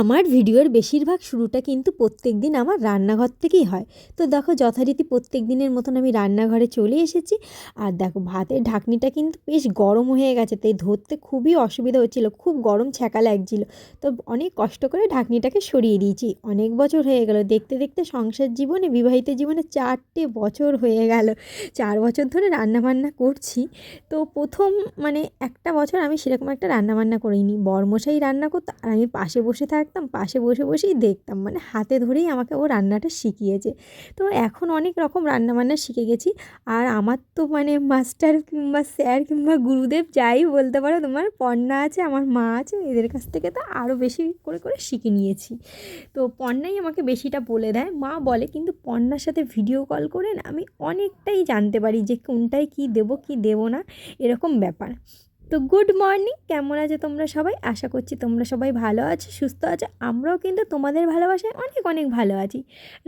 আমার ভিডিওর বেশিরভাগ শুরুটা কিন্তু প্রত্যেক দিন আমার রান্নাঘর থেকেই হয়। তো দেখো, যথারীতি প্রত্যেক দিনের মতন আমি রান্নাঘরে চলে এসেছি। আর দেখো, ভাতের ঢাকনিটা কিন্তু বেশ গরম হয়ে গেছে, তাই ধরতে খুবই অসুবিধা হচ্ছিল, খুব গরম ছ্যাঁকা লাগছিল। তো অনেক কষ্ট করে ঢাকনিটাকে সরিয়ে দিয়েছি। অনেক বছর হয়ে গেল, দেখতে দেখতে সংসার জীবনে, বিবাহিত জীবনে চারটে বছর হয়ে গেল, চার বছর ধরে রান্নাবান্না করছি। তো প্রথম মানে একটা বছর আমি সেরকম একটা রান্নাবান্না করিনি। বরমশাই রান্না করতো, আর আমি পাশে বসে থাকতাম পাশে বসে বসেই দেখতাম। মানে হাতে ধরেই আমাকে ও রান্নাটা শিখিয়েছে। তো এখন অনেক রকম রান্নাবান্না শিখে গেছি। আর আমার তো মানে মাস্টার কিংবা স্যার কিংবা গুরুদেব যাই বলতে পারো, তোমার পর্ণা আছে, আমার মা আছে, এদের কাছ থেকে তো আরও বেশি করে করে শিখে নিয়েছি। তো পর্ণাই আমাকে বেশিটা বলে দেয়। মা বলে, কিন্তু পর্ণার সাথে ভিডিও কল করে না আমি অনেকটাই জানতে পারি যে কোনটায় কী দেবো কী দেবো না? এরকম ব্যাপার। তো গুড মর্নিং কেমন আছে তোমরা সবাই? আশা করছি তোমরা সবাই ভালো আছো, সুস্থ আছো। আমরাও কিন্তু তোমাদের ভালোবাসায় অনেক অনেক ভালো আছি।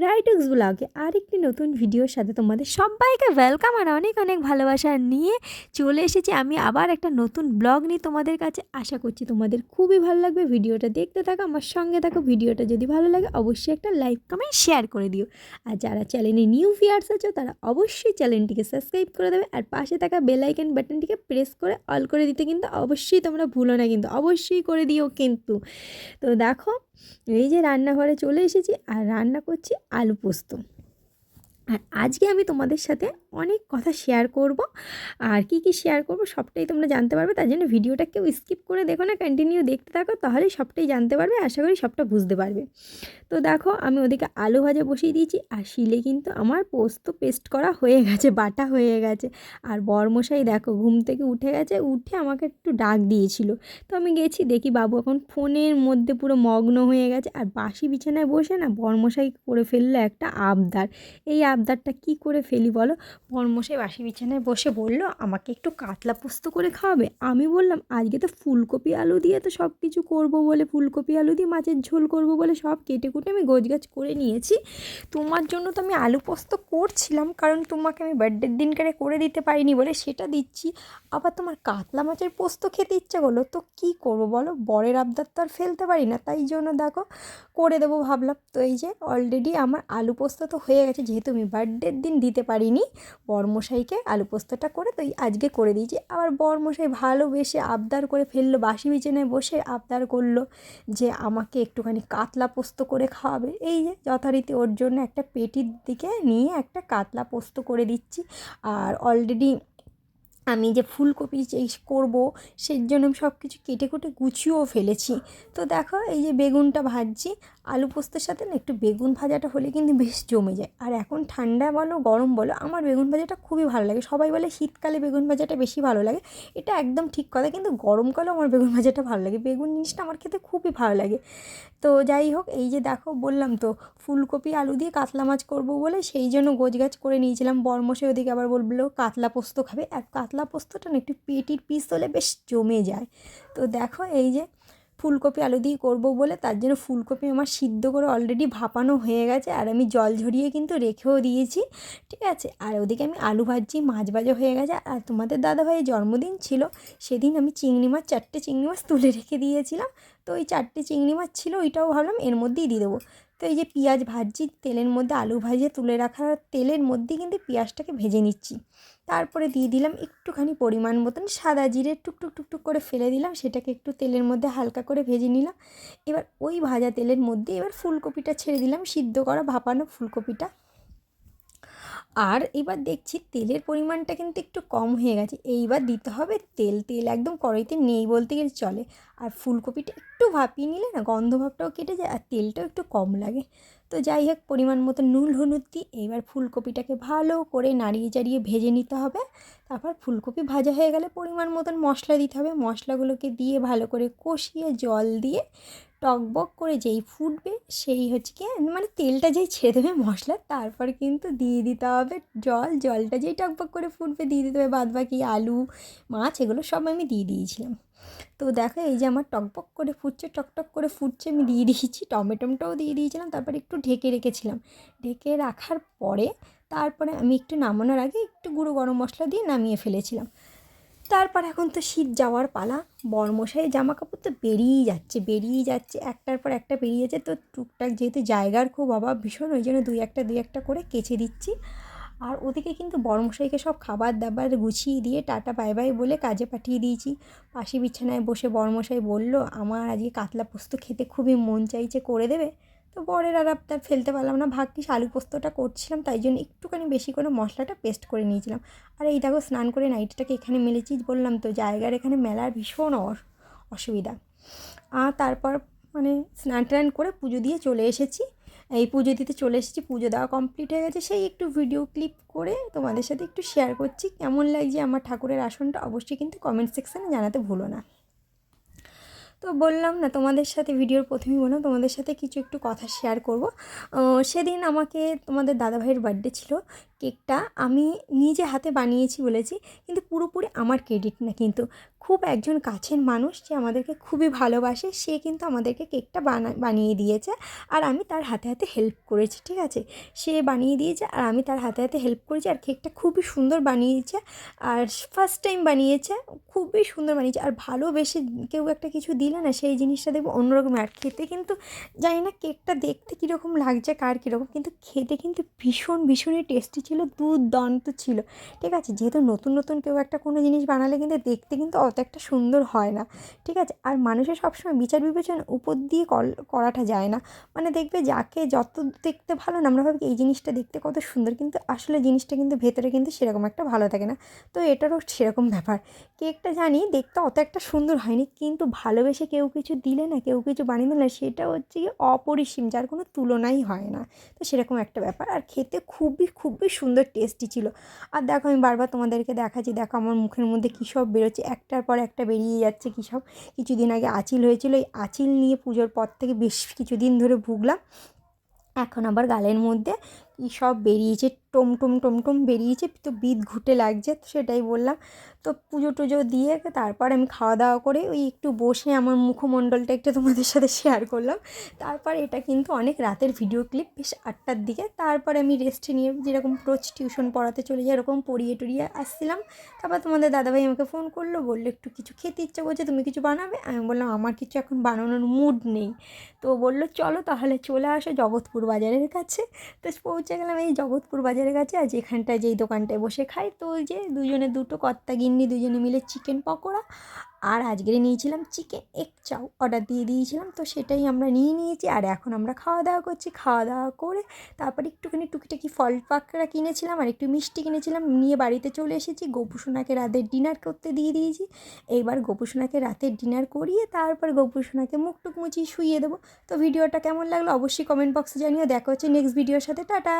রাইটক্স ব্লগে আরেকটি নতুন ভিডিওর সাথে তোমাদের সবাইকে ওয়েলকাম আর অনেক অনেক ভালোবাসা নিয়ে চলে এসেছি। আমি আবার একটা নতুন ব্লগ নিয়ে তোমাদের কাছে। আশা করছি তোমাদের খুবই ভালো লাগবে ভিডিওটা দেখতে থাকো, আমার সঙ্গে থাকো। ভিডিওটা যদি ভালো লাগে অবশ্যই একটা লাইক কমেন্ট শেয়ার করে দিও। আর যারা চ্যানেলে নিউ ভিয়ার্স আছো, তারা অবশ্যই চ্যানেলটিকে সাবস্ক্রাইব করে দেবে। আর পাশে থাকা বেল আইকন বাটনটিকে প্রেস করে অল করে দিতে কিন্তু অবশ্যই তোমরা ভুলো না কিন্তু অবশ্যই করে দিও কিন্তু। তো দেখো, এই যে রান্নাঘরে চলে এসেছি আর রান্না করছি আলু পোস্ত। আর আজকে আমি তোমাদের সাথে অনেক কথা শেয়ার করব। আর কি কি শেয়ার করব সবটাই তোমরা জানতে পারবে। তার জন্য ভিডিওটা কেউ স্কিপ করে দেখো না কন্টিনিউ দেখতে থাকো তাহলেই সবটাই জানতে পারবে, আশা করি সবটা বুঝতে পারবে। তো দেখো, আমি ওদিকে আলু ভাজা বসিয়ে দিয়েছি, আর শিলে কিন্তু আমার পোস্ত পেস্ট করা হয়ে গেছে, বাটা হয়ে গেছে। আর বরমশাই দেখো, ঘুম থেকে উঠে গেছে, উঠে আমাকে একটু ডাক দিয়েছিল। তো আমি গেছি, দেখি বাবু এখন ফোনের মধ্যে পুরো মগ্ন হয়ে গেছে, আর বাসি বিছানায় বসে না বরমশাই করে ফেলল একটা আবদার। এই আবদারটা কি করে ফেলি বলো? বরমশাই বাসি বিছানায় বসে বলল, আমাকে একটু কাতলা পোস্ত করে খাওয়াবে? আমি বললাম, আজকে তো ফুলকপি, আলু দিয়ে তো সব কিছু করব বলে, ফুলকপি, আলু দিয়ে মাছের ঝোল করব বলে সব কেটে কুটে আমি গোছগাছ করে নিয়েছি। তোমার জন্য তো আমি আলু পোস্ত করছিলাম, কারণ তোমাকে আমি বার্থডের দিনকারে করে দিতে পারিনি বলে সেটা দিচ্ছি। আবার তোমার কাতলা মাছের পোস্ত খেতে ইচ্ছা করল, তো কি করব বলো? বরের আবদার তো আর ফেলতে পারি না, তাই জন্য দেখো, করে দেবো ভাবলাম। তো এই যে অলরেডি আমার আলু পোস্ত তো হয়ে গেছে, যেহেতু আমি বার্থডের দিন দিতে পারিনি। বরমশাইকে আলু পোস্তটা করে তো আজকে করে দিয়েছি। আবার বরমশাই ভালোবেসে আবদার করে ফেলল বাসি বিছানায় বসে আবদার করল যে আমাকে একটুখানি কাতলা পোস্ত করে খাওয়াবে। এই যে যথারীতি ওর জন্য একটা পেটির দিকে নিয়ে একটা কাতলা পোস্ত করে দিচ্ছি। আর অলরেডি আমি যে ফুলকপি যে করব, সেই জন্য আমি সব কিছু কেটে কুটে গুছিয়েও ফেলেছি। তো দেখো, এই যে বেগুনটা ভাজছি, আলু পোস্তের সাথে না একটু বেগুন ভাজাটা হলে কিন্তু বেশ জমে যায়। আর এখন ঠান্ডা বলো, গরম বলো, আমার বেগুন ভাজাটা খুবই ভালো লাগে। সবাই বলে শীতকালে বেগুন ভাজাটা বেশি ভালো লাগে। এটা একদম ঠিক কথা, কিন্তু গরমকালেও আমার বেগুন ভাজাটা ভালো লাগে। বেগুন জিনিসটা আমার খেতে খুবই ভালো লাগে। তো যাই হোক, এই যে দেখো, বললাম তো, ফুলকপি, আলু দিয়ে কাতলা মাছ করব বলে সেই জন্য গোছগাছ করে নিয়েছিলাম। বরমশে ওদিকে আবার বলল, কাতলা পোস্ত খাবে। আর কাতলা পোস্তটা না, একটু পেটির পিস হলে বেশ জমে যায়। তো দেখো এই যে ফুলকপি আলু দিয়ে করব বলে তার জন্য ফুলকপি আমার সিদ্ধ করে অলরেডি ভাপানো হয়ে গেছে আর আমি জল ঝরিয়ে কিন্তু রেখেও দিয়েছি, ঠিক আছে? আর ওদিকে আমি আলু ভাজছি, মাছ ভাজা হয়ে গেছে। আর তোমাদের দাদাভাইয়ের জন্মদিন ছিল, সেদিন আমি চিংড়ি মাছ, চারটে চিংড়ি মাছ তুলে রেখে দিয়েছিলাম। তো ওই চারটে চিংড়ি মাছ ছিল, ওইটাও ভাবলাম এর মধ্যেই দিয়ে দেবো। তো এই যে পেঁয়াজ ভাজছি, তেলের মধ্যে আলু ভাজিয়ে তুলে রাখার তেলের মধ্যেই কিন্তু পেঁয়াজটাকে ভেজে নিচ্ছি। তারপরে দিয়ে দিলাম একটুখানি পরিমাণ মতন সাদা জিরে টুকটুক টুকটুক করে ফেলে দিলাম, সেটাকে একটু তেলের মধ্যে হালকা করে ভেজে নিলাম। এবার ওই ভাজা তেলের মধ্যে এবার ফুলকপিটা ছেড়ে দিলাম, সিদ্ধ করা ভাপানো ফুলকপিটা। আর এবার দেখছি তেলের পরিমাণটা কিন্তু একটু কম হয়ে গেছে, এইবার দিতে হবে তেল। তেল একদম কড়াইতে নেই বলতে গেলে চলে। আর ফুলকপিটা একটু ভাপিয়ে নিলে না গন্ধ ভাবটাও কেটে যায় আর তেলটাও একটু কম লাগে। তো যাই হোক, পরিমাণ মতো নুন, হলুদ দিই এবার ফুলকপিটাকে ভালো করে নাড়িয়ে চাড়িয়ে ভেজে নিতে হবে। তারপর ফুলকপি ভাজা হয়ে গেলে পরিমাণ মতন মশলা দিতে হবে। মশলাগুলোকে দিয়ে ভালো করে কষিয়ে জল দিয়ে টকবক করে যেই ফুটবে সেই হচ্ছে কি মানে তেলটা যেই ছেড়ে দেবে মশলা, তারপর কিন্তু দিয়ে দিতে হবে জল। জলটা যেই টকবক করে ফুটবে দিয়ে দিতে হবে। বাদ বাকি আলু, মাছ, এগুলো সব আমি দিয়ে দিয়েছিলাম। তো দেখো এই যে আমার টকবক করে ফুটছে, টকটক করে ফুটছে, আমি দিয়ে দিয়েছি টমেটোমটাও দিয়ে দিয়েছিলাম, তারপরে একটু ঢেকে রেখেছিলাম। ঢেকে রাখার পরে তারপরে আমি একটু নামানোর আগে একটু গুঁড়ো গরম মশলা দিয়ে নামিয়ে ফেলেছিলাম। তারপর এখন তো শীত যাওয়ার পালা, বরমশাইয়ের জামা কাপড় তো বেরিয়েই যাচ্ছে বেরিয়েই যাচ্ছে, একটার পর একটা বেরিয়ে যাচ্ছে। তো টুকটাক যেহেতু জায়গার খুব অভাব ভীষণ, ওই জন্য দুই একটা দুই একটা করে কেচে দিচ্ছি। আর ওদিকে কিন্তু বরমশাইকে সব খাবার দাবার গুছিয়ে দিয়ে টাটা, বাই বাই বলে কাজে পাঠিয়ে দিয়েছি। পাশে বিছানায় বসে বরমশাই বলল, আমার আজকে কাতলা পোস্ত খেতে খুবই মন চাইছে, করে দেবে? তো বরের আর আপনার ফেলতে পারলাম না, ভাগ্যিস আলু পোস্তটা করছিলাম, তাই জন্য একটুখানি বেশি করে মশলাটা পেস্ট করে নিয়েছিলাম। আর এই দেখো স্নান করে নাইটটাকে এখানে মেলেছি, বললাম তো জায়গার এখানে মেলার ভীষণ অসুবিধা। আর তারপর মানে স্নান টান করে পুজো দিয়ে চলে এসেছি। এই পুজো দিতে চলে এসেছি, পুজো দেওয়া কমপ্লিট হয়ে গেছে। সেই একটু ভিডিও ক্লিপ করে তোমাদের সাথে একটু শেয়ার করছি। কেমন লাগছে আমার ঠাকুরের আসনটা অবশ্যই কিন্তু কমেন্ট সেকশানে জানাতে ভুলো না। তো বললাম না, তোমাদের সাথে ভিডিওর প্রথমেই বললাম, তোমাদের সাথে কিছু একটু কথা শেয়ার করব। সেদিন আমাকে তোমাদের দাদাভাইয়ের বার্থডে ছিল। কেকটা আমি নিজে হাতে বানিয়েছি বলেছি, কিন্তু পুরোপুরি আমার ক্রেডিট না। কিন্তু খুব একজন কাছের মানুষ যে আমাদেরকে খুবই ভালোবাসে, সে কিন্তু আমাদেরকে কেকটা বানা, বানিয়ে দিয়েছে আর আমি তার হাতে হাতে হেল্প করেছি, ঠিক আছে? সে বানিয়ে দিয়েছে আর আমি তার হাতে হাতে হেল্প করেছি আর কেকটা খুবই সুন্দর বানিয়েছে আর ফার্স্ট টাইম বানিয়েছে, খুবই সুন্দর বানিয়েছে আর ভালোবেসে কেউ একটা কিছু দিলে না, সেই জিনিসটা দেখব অন্যরকম। আর খেতে কিন্তু জানি না কেকটা দেখতে কীরকম লাগছে, কার কীরকম, কিন্তু খেতে কিন্তু ভীষণ ভীষণই টেস্টি ছিল, দুর্দান্ত ছিল। ঠিক আছে, যেহেতু নতুন নতুন কেউ একটা কোনো জিনিস বানালে কিন্তু দেখতে কিন্তু অত একটা সুন্দর হয় না। ঠিক আছে, আর মানুষের সবসময় বিচার বিবেচনা উপর দিয়ে করাটা যায় না। মানে দেখবে যাকে যত দেখতে ভালো না আমরা ভাবি এই জিনিসটা দেখতে কত সুন্দর, কিন্তু আসলে জিনিসটা কিন্তু ভেতরে কিন্তু সেরকম একটা ভালো থাকে না। তো এটারও সেরকম ব্যাপার। কেকটা জানি দেখতে অত একটা সুন্দর হয়নি, কিন্তু ভালোবেসে কেউ কিছু দিলে না, কেউ কিছু বানিয়ে দিলে না, সেটা হচ্ছে অপরিসীম, যার কোনো তুলনাই হয় না। তো সেরকম একটা ব্যাপার। আর খেতে খুবই খুবই সুন্দর টেস্টি ছিল। আর দেখো আমি বারবার তোমাদেরকে দেখাচ্ছি, দেখো আমার মুখের মধ্যে কী সব বেরোচ্ছে। একটার পর একটা বেরিয়ে যাচ্ছে কী সব। কিছুদিন আগে আঁচিল হয়েছিল, এই আঁচিল নিয়ে পুজোর পর থেকে বেশ কিছুদিন ধরে ভুগলাম। এখন আবার গালের মধ্যে কী সব বেরিয়েছে টম টম টম টম বেরিয়েছে, তো বিদ ঘুটে লাগছে, তো সেটাই বললাম। তো পুজো টুজো দিয়ে তারপর আমি খাওয়া দাওয়া করে ওই একটু বসে আমার মুখমণ্ডলটা একটু তোমাদের সাথে শেয়ার করলাম। তারপর এটা কিন্তু অনেক রাতের ভিডিও ক্লিপ বেশ আটটার দিকে। তারপর আমি রেস্টে নিয়ে যেরকম রোজ টিউশন পড়াতে চলে যাই এরকম পড়িয়ে টড়িয়ে আসছিলাম। তারপর তোমাদের দাদাভাই আমাকে ফোন করল, বলল, একটু কিছু খেতে ইচ্ছা করছে, তুমি কিছু বানাবে? আমি বললাম, আমার কিছু এখন বানানোর মুড নেই। তো বলল, চলো তাহলে চলে আসো জগৎপুর বাজারের কাছে। তো পৌঁছে গেলাম এই জগৎপুর বাজারের কাছে আর যেখানটায় যেই দোকানটায় বসে খাই, তো ওই যে দুজনে দুটো কর্তা গিন্নি দুজনে মিলে চিকেন পকোড়া আর আজকে নিয়েছিলাম চিকেন এক চাউ অর্ডার দিয়ে দিয়েছিলাম, তো সেটাই আমরা নিয়ে নিয়েছি আর এখন আমরা খাওয়া দাওয়া করছি। খাওয়া দাওয়া করে তারপর একটুখানি টুকিটাকি ফল পাকড়া কিনেছিলাম আর একটু মিষ্টি কিনেছিলাম, নিয়ে বাড়িতে চলে এসেছি। গোপুসোনাকে রাতের ডিনার করতে দিয়ে দিয়েছি। এইবার গোপুসোনাকে রাতের ডিনার করিয়ে তারপর গোপুসোনাকে মুখ মুচিয়ে শুইয়ে দেবো। তো ভিডিওটা কেমন লাগল অবশ্যই কমেন্ট বক্সে জানিও। দেখা হচ্ছে নেক্সট ভিডিওর সাথে। টাটা!